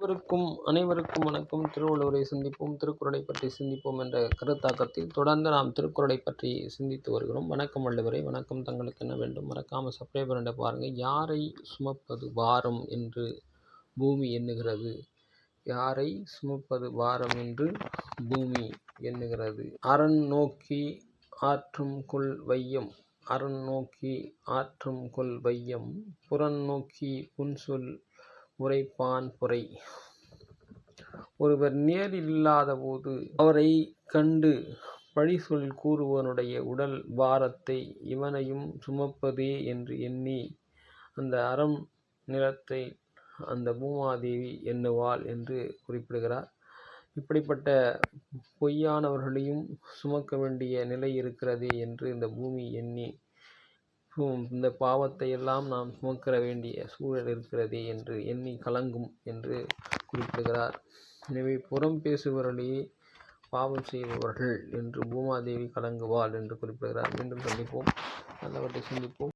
அனைவருக்கும் அனைவருக்கும் வணக்கம். திருவள்ளுவரை சிந்திப்போம் திருக்குறளை பற்றி சிந்திப்போம் என்ற கருத்தாக்கத்தில் தொடர்ந்து நாம் திருக்குறளை பற்றி சிந்தித்து வருகிறோம். வணக்கம் வள்ளுவரை வணக்கம். தங்களுக்கு என்ன வேண்டும்? மறக்காமல் சப்ஸ்கிரைப் பண்ணிட்டு பாருங்கள் யாரை சுமப்பது வாரம் என்று பூமி எண்ணுகிறது? யாரை சுமப்பது வாரம் என்று பூமி எண்ணுகிறது? அரண் நோக்கி ஆற்றும் கொள் வையம். அரண் நோக்கி ஆற்றும் கொள் வையம். புறன் நோக்கி புன்சொல் உரைப்பான் புரை. ஒருவர் நேரில் இல்லாதபோது அவரை கண்டு பழிசொல் கூறுவனுடைய உடல் பாரத்தை இவனையும் சுமப்பதே என்று எண்ணி அந்த அறம் நிலத்தை அந்த பூமாதேவி எண்ணுவாள் என்று குறிப்பிடுகிறார். இப்படிப்பட்ட பொய்யானவர்களையும் சுமக்க வேண்டிய நிலை இருக்கிறதே என்று இந்த பூமி எண்ணி இந்த பாவத்தை எல்லாம் நாம் சுமக்கிற வேண்டிய சூழல் இருக்கிறதே என்று எண்ணி கலங்கும் என்று குறிப்பிடுகிறார். எனவே புறம் பேசுபவர்களே பாவம் செய்பவர்கள் என்று பூமாதேவி கலங்குவாள் என்று குறிப்பிடுகிறார். மீண்டும் சந்திப்போம். நல்லவற்றை சிந்திப்போம்.